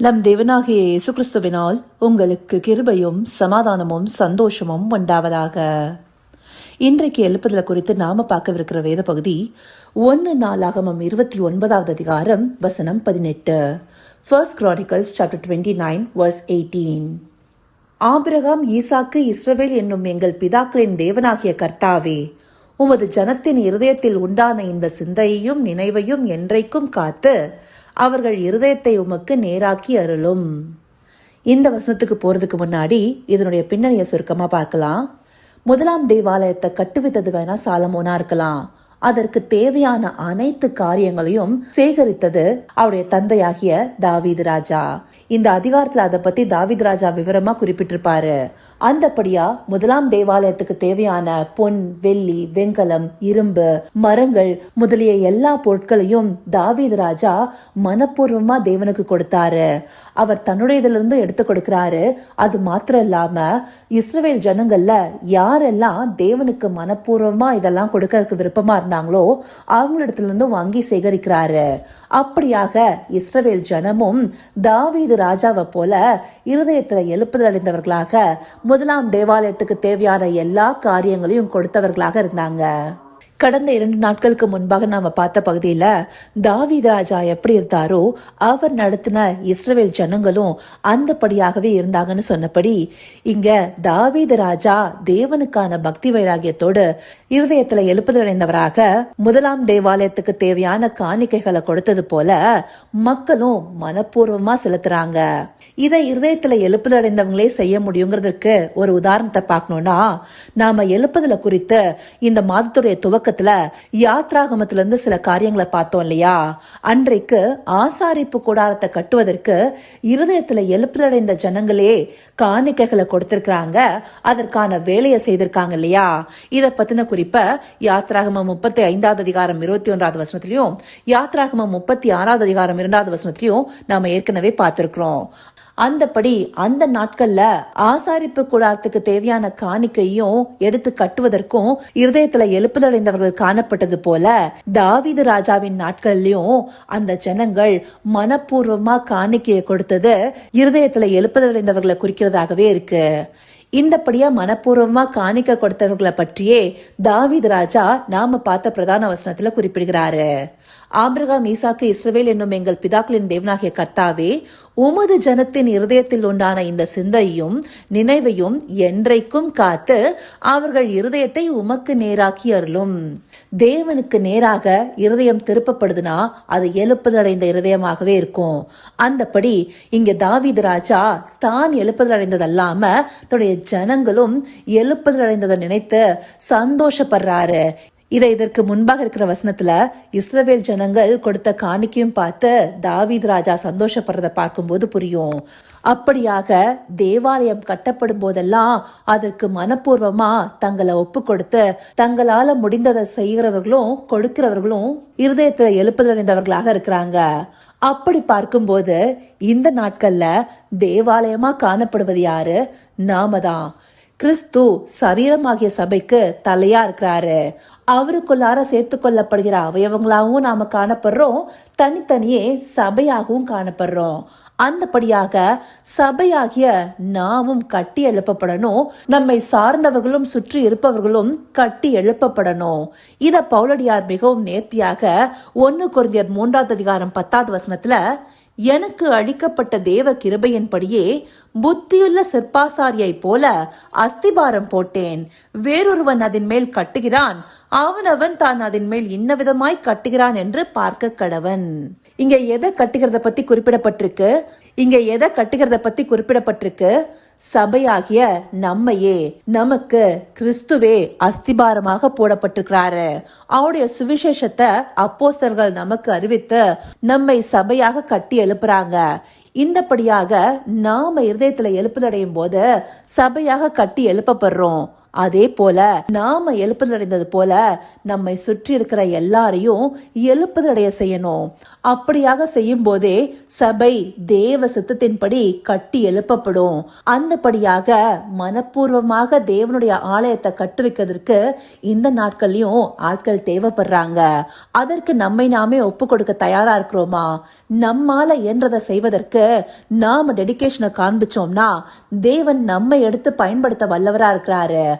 நம் தேவனாகிய இயேசு கிறிஸ்துவினால் உங்களுக்கு கிருபையும் சமாதானமும் சந்தோஷமும் உண்டாவதாக. இன்றைக்கு எழுப்புதல குறித்து நாம பார்க்கவிருக்கிற வேத பகுதி ஒன்னு நாளாகமம் இருபத்தி ஒன்பதாவது அதிகாரம் வசனம் பதினெட்டு. First Chronicles chapter twenty nine verse eighteen Abraham ஈசாக்கு இஸ்ரவேல் என்னும் எங்கள் பிதாக்களின் தேவனாகிய கர்த்தாவே உமது ஜனத்தின் இருதயத்தில் உண்டான இந்த சிந்தையையும் நினைவையும் என்றைக்கும் காத்து அவர்கள் இருதயத்தை உமக்கு நேராக்கி அருளும். இந்த வசனத்துக்கு போறதுக்கு முன்னாடி இதனுடைய பின்னணியை சுருக்கமா பார்க்கலாம். முதலாம் தேவாலயத்தை கட்டுவித்தது வேணா சாலமோனா இருக்கலாம். அதற்கு தேவையான அனைத்து காரியங்களையும் சேகரித்தது அவருடைய தந்தையாகிய தாவீது ராஜா. இந்த அதிகாரத்துல அதை பத்தி தாவீது ராஜா விவரமா குறிப்பிட்டிருப்பாரு. அந்தபடியா முதலாம் தேவாலயத்துக்கு தேவையான பொன் வெள்ளி வெங்கலம் இரும்பு மரங்கள் முதலிய எல்லா பொருட்களையும் தாவீது ராஜா மனப்பூர்வமா தேவனுக்கு கொடுத்தாரு. அவர் தன்னுடையதிலிருந்து எடுத்து கொடுக்கிறாரு. அது மாத்திரம் இல்லாம இஸ்ரவேல் ஜனங்கள்ல யாரெல்லாம் தேவனுக்கு மனப்பூர்வமா இதெல்லாம் கொடுக்கறதுக்கு விருப்பமா இருந்தாங்களோ அவங்களிடத்துல இருந்து வாங்கி சேகரிக்கிறாரு. அப்படியாக இஸ்ரவேல் ஜனமும் தாவீது ராஜாவை போல இருதயத்துல எழுப்புதல் அடைந்தவர்களாக முதலாம் தேவாலயத்துக்கு தேவையான எல்லா காரியங்களையும் கொடுத்தவர்களாக இருந்தாங்க. கடந்த இரண்டு நாட்களுக்கு முன்பாக நாம பார்த்த பகுதியில தாவீத் ராஜா எப்படி இருந்தாரோ அவர் நடத்தின இஸ்ரேல் ஜனங்களும் அந்தபடியாகவே இருந்தாங்கன்னு சொன்னபடி இங்க தாவீத் ராஜா தேவனுக்கான பக்தி வைராகியத்தோடு இருதயத்துல எழுப்புதல் அடைந்தவராக முதலாம் தேவாலயத்துக்கு தேவையான காணிக்கைகளை கொடுத்தது போல மக்களும் மனப்பூர்வமா செலுத்துறாங்க. இதை இருதயத்துல எழுப்புதல் அடைந்தவங்களே செய்ய முடியுங்கிறதுக்கு ஒரு உதாரணத்தை பார்க்கணும்னா நாம எழுப்புதல குறித்து இந்த மாதத்துடைய தொடக்கத்துல யாத்ராகமத்துல இருந்து சில காரியங்களை பார்த்தோம் இல்லையா? அன்றைக்கு ஆசாரிப்பு கூடாரத்தை கட்டுவதற்கு இருதயத்துல எழுப்புதடைந்த ஜனங்களே காணிக்கைகளை கொடுத்திருக்கிறாங்க. அதற்கான வேலையை செய்திருக்காங்க இல்லையா? இதை பத்தின குறிப்ப யாத்ராகமம் முப்பத்தி ஐந்தாவது அதிகாரம் இருபத்தி ஒன்றாவது வசனத்திலையும் யாத்ராகம முப்பத்தி ஆறாவது அதிகாரம் இரண்டாவது வசனத்திலையும் நாம ஏற்கனவே பார்த்திருக்கிறோம். அந்தபடி அந்த நாட்கள்ல ஆசாரிப்பு கூடாரத்துக்கு தேவையான காணிக்கையும் எடுத்து கட்டுவதற்கும் இருதயத்துல எழுப்புதடைந்தவர்கள் காணப்பட்டது போல தாவிது ராஜாவின் நாட்கள்லயும் அந்த ஜனங்கள் மனப்பூர்வமா காணிக்கையை கொடுத்தது இருதயத்துல எழுப்புதடைந்தவர்களை குறிக்கிறதாகவே இருக்கு. இந்தபடியா மனப்பூர்வமா காணிக்க கொடுத்தவர்களை பற்றியே தாவீது ராஜா நாம பார்த்த பிரதான வசனத்துல குறிப்பிடுகிறாரு. ஆபிரகாம் ஈசாக்கு இஸ்ரவேல் என்னும் எங்கள் பிதாக்களின் தேவனாகிய கர்த்தாவே உமது ஜனத்தின் இருதயத்தில் உண்டான இந்த சிந்தையும் நினைவையும் என்றைக்கும் காத்து அவர்கள் இருதயத்தை உமக்கு நேராக்கி அருளும். தேவனுக்கு நேராக இருதயம் திருப்பப்படுதுன்னா அது எழுப்புதல் அடைந்த இருதயமாகவே இருக்கும். அந்தபடி இங்க தாவீது ராஜா தான் எழுப்புதல் அடைந்ததல்லாம தன்னுடைய ஜனங்களும் எழுப்புதல் அடைந்ததை நினைத்து சந்தோஷப்படுறாரு. இதை இதற்கு முன்பாக இருக்கிற வசனத்துல இஸ்ரவேல் ஜனங்கள் கொடுத்த காணிக்கையும் பார்த்து தாவீத் ராஜா சந்தோஷப்படுறதை பார்க்கும்போது புரியும். அப்படியாக தேவாலயம் கட்டப்படும் போதெல்லாம் அதற்கு மனப்பூர்வமா தங்களை ஒப்பு கொடுத்து தங்களால முடிந்ததை செய்கிறவர்களும் கொடுக்கிறவர்களும் இருதயத்துல எழுப்புதடைந்தவர்களாக இருக்கிறாங்க. அப்படி பார்க்கும்போது இந்த நாட்கள்ல தேவாலயமா காணப்படுவது யாரு? நாம தான். கிறிஸ்து சரீரமாகிய சபைக்கு தலையா இருக்கிறாரு. அவருக்குள்ளார சேர்த்து கொள்ளப்படுகிற அவயவங்களாகவும் நாம காணப்படுறோம். தனித்தனியே சபையாகவும் காணப்படுறோம். அந்தபடியாக சபையாகிய நாமும் கட்டி எழுப்பப்படணும். நம்மை சார்ந்தவர்களும் சுற்றி இருப்பவர்களும் கட்டி எழுப்பப்படணும். இத பவுலடியார் மிகவும் நேர்த்தியாக ஒன்னு குறைந்தர் மூன்றாவது அதிகாரம் பத்தாவது வசனத்துல எனக்கு அளிக்கப்பட்ட தேவ கிருபையின்படியே புத்தியுள்ள சிற்பாசாரியைப் போல அஸ்திபாரம் போட்டேன். வேறொருவன் அதன் மேல் கட்டுகிறான் அவனவன் தான் அதன் மேல் இன்ன விதமாய் கட்டுகிறான் என்று பார்க்க கடவன். இங்க எதை கட்டுகிறத பத்தி குறிப்பிடப்பட்டிருக்கு? இங்க எதை கட்டுகிறத பத்தி குறிப்பிடப்பட்டிருக்கு? சபையாகிய நம்மையே நமக்கு கிறிஸ்துவே அஸ்திபாரமாக போடப்பட்டிருக்கிறாரு. அவருடைய சுவிசேஷத்தை அப்போஸ்தர்கள் நமக்கு அறிவித்து நம்மை சபையாக கட்டி எழுப்புறாங்க. இந்தபடியாக நாம இருதயத்துல எழுப்புதடையும் போது சபையாக கட்டி எழுப்பப்படுறோம். அதே போல நாம எழுப்புதல் அடைந்தது போல நம்மை சுற்றி இருக்கிற எல்லாரையும் எழுப்புதல் அடைய செய்யணும். அப்படியாக செய்யும் போதே சபை தேவ சித்தத்தின்படி கட்டி எழுப்பப்படும். அந்தபடியாக மனப்பூர்வமாக தேவனுடைய ஆலயத்தை கட்டு வைக்கிறதுக்கு இந்த நாட்கள்லயும் ஆட்கள் தேவைப்படுறாங்க. அதற்கு நம்மை நாமே ஒப்பு கொடுக்க தயாரா இருக்கிறோமா? நம்மால என்றதை செய்வதற்கு நாம டெடிகேஷனை காண்பிச்சோம்னா தேவன் நம்மை எடுத்து பயன்படுத்த வல்லவரா இருக்கிறாரு.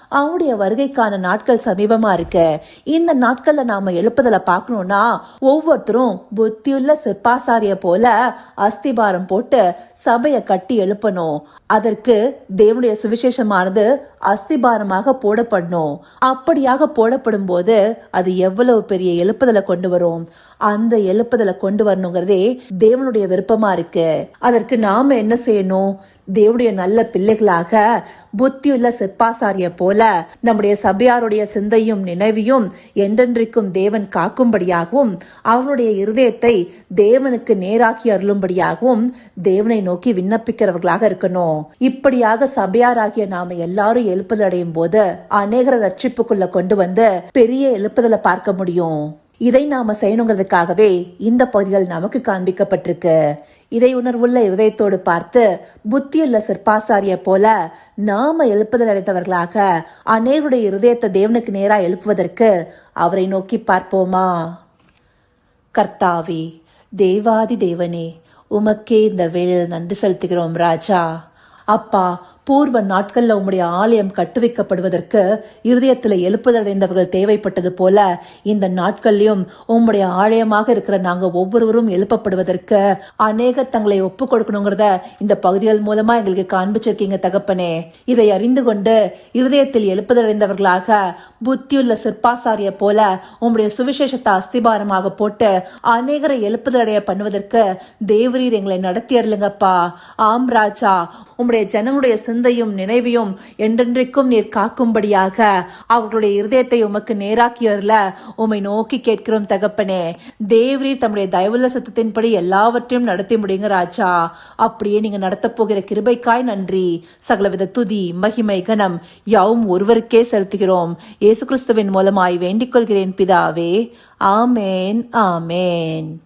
அவனுடைய வருகைக்கான நாட்கள் சமீபமா இருக்க. இந்த நாட்கள்ல நாம எழுப்புதலை பார்க்கணும்னா ஒவ்வொருத்தரும் புத்தியுள்ள சிற்பாசாரிய போல அஸ்திபாரம் போட்டு சபையை கட்டி எழுப்பணும். அதற்கு தேவனுடைய சுவிசேஷமானது அஸ்திபாரமாக போடப்படணும். அப்படியாக போடப்படும் போது அது எவ்வளவு பெரிய எழுப்புதலை கொண்டு வரும்? அந்த எழுப்புதலை கொண்டு வரணுங்கிறதே தேவனுடைய விருப்பமா இருக்கு. அதற்கு நாம என்ன செய்யணும்? தேவனுடைய நல்ல பிள்ளைகளாக புத்தியுள்ள சிற்பாசாரிய போல நம்முடைய சபையாருடைய சிந்தையும் நினைவையும் என்றென்றைக்கும் தேவன் காக்கும்படியாகவும் அவருடைய இருதயத்தை தேவனுக்கு நேராக்கி அருளும்படியாகவும் தேவனை நோக்கி விண்ணப்பிக்கிறவர்களாக இருக்கணும். இப்படியாக சபையாராகிய நாம எல்லாரும் எழுப்புதல் அடையும் போது அநேகர ரட்சிப்புக்குள்ள கொண்டு வந்து பெரிய எழுப்புதலை பார்க்க முடியும். இதை நாம செய்யணுங்கிறதுக்காகவே இந்த பகுதிகள் நமக்கு காண்பிக்கப்பட்டிருக்கு. இதை உணர்வுள்ள இருதயத்தோடு பார்த்து புத்தியுள்ள சிற்பாசாரிய போல நாம எழுப்புதல் அடைந்தவர்களாக அநேருடைய இருதயத்தை தேவனுக்கு நேரா எழுப்புவதற்கு அவரை நோக்கி பார்ப்போமா? கர்த்தாவே தேவாதி தேவனே உமக்கே இந்த வேலையில் நன்றி செலுத்துகிறோம் ராஜா. அப்பா பூர்வ நாட்கள்ல உம்முடைய ஆலயம் கட்டுவிக்கப்படுவதற்கு இருதயத்தில் எழுப்புதடைந்தவர்கள் தேவைப்பட்டது போல இந்த நாட்கள்லயும் உம்முடைய ஆலயமாக இருக்கிற நாங்க ஒவ்வொருவரும் எழுப்பப்படுவதற்கு அநேக தங்களை ஒப்பு கொடுக்கணுங்கிறத இந்த பகுதிகள் மூலமா எங்களுக்கு காண்பிச்சிருக்கீங்க தகப்பனே. இதை அறிந்து கொண்டு இருதயத்தில் எழுப்புதடைந்தவர்களாக புத்தியுள்ள சிற்பாசாரிய போல உம்முடைய சுவிசேஷத்தை அஸ்திபாரமாக போட்டு அநேகரை எழுப்புதடைய பண்ணுவதற்கு தேவரீர் எங்களை நடத்தி அருளுங்கப்பா ஆம் ராஜா உம்முடைய ஜனங்களுடைய சிந்தையும் நினைவையும் என்றென்றைக்கும் நீர் காக்கும்படியாக அவர்களுடைய இருதயத்தை உமக்கு நேராக்கியர்ல உம்மை நோக்கி கேட்கிறோம் தகப்பனே. தேவரீர் தம்முடைய தயவுள்ள சத்தத்தின்படி எல்லாவற்றையும் நடத்தி முடியுங்க ராஜா. அப்படியே நீங்க நடத்தப் போகிற கிருபைக்காய் நன்றி. சகலவித துதி மகிமை கனம் யாவும் ஒருவருக்கே செலுத்துகிறோம். இயேசு கிறிஸ்துவின் மூலமாய் வேண்டிக் கொள்கிறேன் பிதாவே. ஆமேன் ஆமேன்.